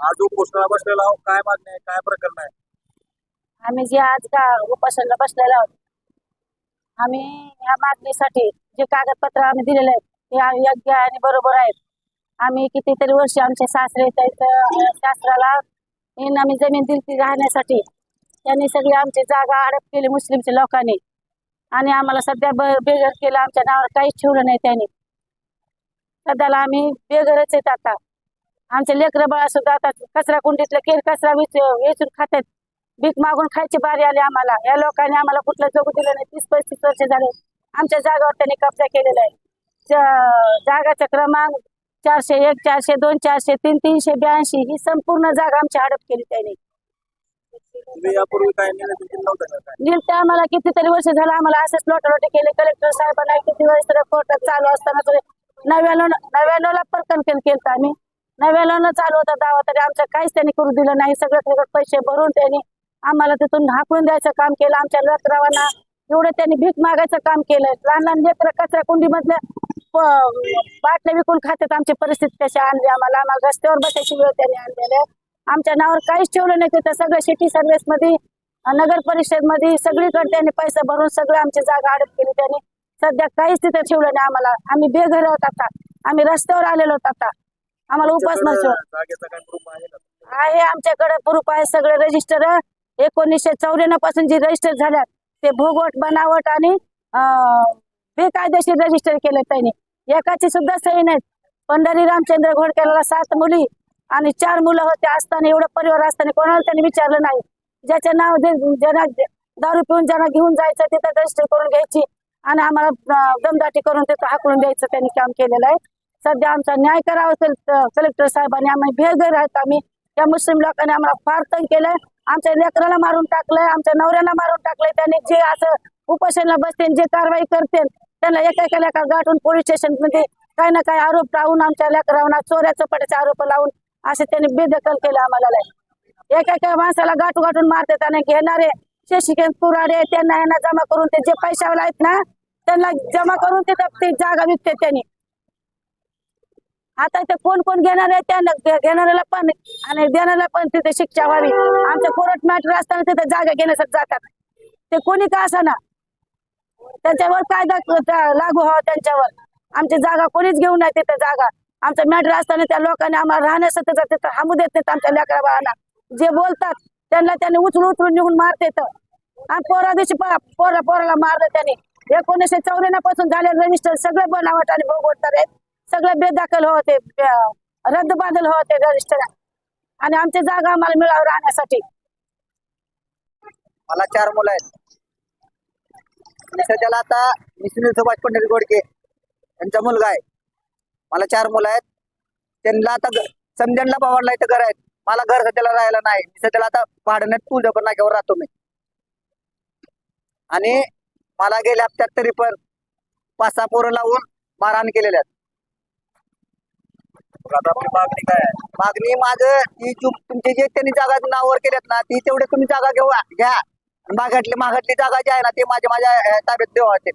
आज उपोषणाला बसलेला आहोत. काय मागणी आहे? काय प्रकरण आहे? आम्ही जे आज का उपासनाला बसलेलो आहोत आम्ही ह्या मागणीसाठी जे कागदपत्र आम्ही दिलेले आहेत ते योग्य आणि बरोबर आहेत. आम्ही कितीतरी वर्ष आमचे सासरे शास्त्राला आम्ही जमीन दिली राहण्यासाठी. त्यांनी सगळी आमची जागा अडप केली मुस्लिमच्या लोकांनी. आणि आम्हाला सध्या ब बेघर केलं आमच्या नावावर काहीच ठेवलं नाही त्यांनी. सध्याला आम्ही बेघरच आहेत आता. आमचे लेकरं बाळा सुद्धा आता कचरा कुंडीतलं केर कचरा वेच वेचून खातात. भीक मागून खायची बारी आली आम्हाला. या लोकांनी आम्हाला कुठलं जगू दिलं नाही. तीस पस्तीस वर्ष झाले आमच्या जागावर त्यांनी कब्जा केलेला आहे. जागाचा क्रमांक चारशे एक चारशे दोन चारशे तीन तीनशे ब्याऐंशी ही संपूर्ण जागा आमची हडप केली त्यांनी. तुम्ही यापूर्वी काय निर्णय दिला नव्हता का? काय नील ते आम्हाला कितीतरी वर्ष झालं आम्हाला असंच लोटालोटी केले. कलेक्टर साहेबांना किती तर कोर्टात चालू असताना नव्याण्णव नव्याण्णवला प्रकरण केलं केलं नव्याला चालू होता दावा तरी आमचं काहीच त्यांनी करू दिलं नाही. सगळं सगळं पैसे भरून त्यांनी आम्हाला तिथून हाकलून द्यायचं काम केलं. आमच्या लेकरावांना एवढं त्यांनी भीक मागायचं काम केलं. लहान लहान लेकरं कचरा कुंडीमधल्या बाटल्या विकून खात्यात आमची परिस्थिती कशी आणली आम्हाला. आम्हाला रस्त्यावर बसायची वेळ त्यांनी आणलेली आमच्या नावावर काहीच ठेवलं नाही तिथं. सगळं सिटी सर्व्हिसमध्ये नगर परिषदमध्ये सगळीकडे त्यांनी पैसे भरून सगळं आमची जागा अडप केली त्यांनी. सध्या काहीच तिथं ठेवलं नाही आम्हाला. आम्ही बेघर आहोत आता. आम्ही रस्त्यावर आलेलो होत आता. आम्हाला उपास प्रूफ आहे आमच्याकडे प्रूफ आहे सगळे रजिस्टर एकोणीसशे चौऱ्याण्णवपासून जे रजिस्टर झाल्यात ते भोगवट बनावट आणि अं, बेकायदेशीर रजिस्टर केले त्यांनी. एकाची सुद्धा सही नाहीत पंढरी रामचंद्र घोडकेला सात मुली आणि चार मुलं होते असताना एवढं परिवार असताना कोणाला त्यांनी विचारलं नाही. ज्याचं नाव ज्यांना दारू पिऊन ज्यांना घेऊन जायचं तिथं रजिस्टर करून घ्यायची आणि आम्हाला दमदाटी करून तिथं हाकलून द्यायचं त्यांनी काम केलेलं आहे. सध्या आमचा न्याय करावा असेल कलेक्टर साहेबांनी आम्ही बेघर आहेत आम्ही त्या मुस्लिम लोकांनी आम्हाला फार तंग केलंय. आमच्या लेकराला मारून टाकलंय आमच्या नवऱ्याला मारून टाकलंय. त्यांनी जे असं उपोषणला बसते जे कारवाई करते त्यांना एका एका लेखा गाठून पोलीस स्टेशनमध्ये काही ना काही आरोप लावून आमच्या लेकरांना चोऱ्या चपाट्याचे आरोप लावून असे त्यांनी बेदखल केलं आम्हाला. एका एका माणसाला गाठू गाठून मारतात आणि घेणारे शशिकांत पुराडे त्यांना यांना जमा करून ते जे पैशावाला आहेत ना त्यांना जमा करून तिथं ते जागा विकते त्यांनी. आता ते कोण कोण घेणार आहे त्यांना घेणाऱ्याला पण आणि देणाऱ्याला पण तिथे शिक्षा व्हावी. आमच्या कोर्ट मॅटर असताना तिथे जागा घेण्यासाठी जातात. ते कोणी का ना त्यांच्यावर कायदा लागू व्हावा त्यांच्यावर. आमची जागा कोणीच घेऊन नाही तिथे जागा. आमचं मॅटर असताना त्या लोकांनी आम्हाला राहण्यासाठी तिथं थांबू देत नाहीत आमच्या लेकरा बाळांना. जे बोलतात त्यांना त्यांनी उचलून उचलून निघून मारते आणि पोरा दिवशी पोरा पोराला मारलं त्यांनी. एकोणीसशे चौऱ्याण्णवपासून झाले रजिस्टर सगळे बनावट आणि भोगवतात सगळे बेदाखल होते रद्द बादल होते रजिस्टर आणि आमची जागा आम्हाला मिळावं राहण्यासाठी. मला चार मुलं आहेत. सध्याला आता मी सुनील सुभाष पंडित गोडके यांचा मुलगा आहे. मला चार मुलं आहेत. त्यांना आता ग- समजणला भावांना इथं घर आहेत. मला घर सध्याला राहायला नाही. मी सध्याला आता भाडण्यात तुळजापूर नाक्यावर राहतो मी. आणि मला गेल्या हप्त्यात तरी पण पाच सहा पोरं लावून मारहाण केलेल्या आहेत. आपली मागणी काय आहे? मागणी माझं ती तु- तुमचे जे त्यांनी जागा नावावर केल्यात ना ती तेवढे तुम्ही जागा घेऊ घ्या. मागातली मागातली जागा जी आहे ना ते माझ्या माझ्या ताब्यात देवा ते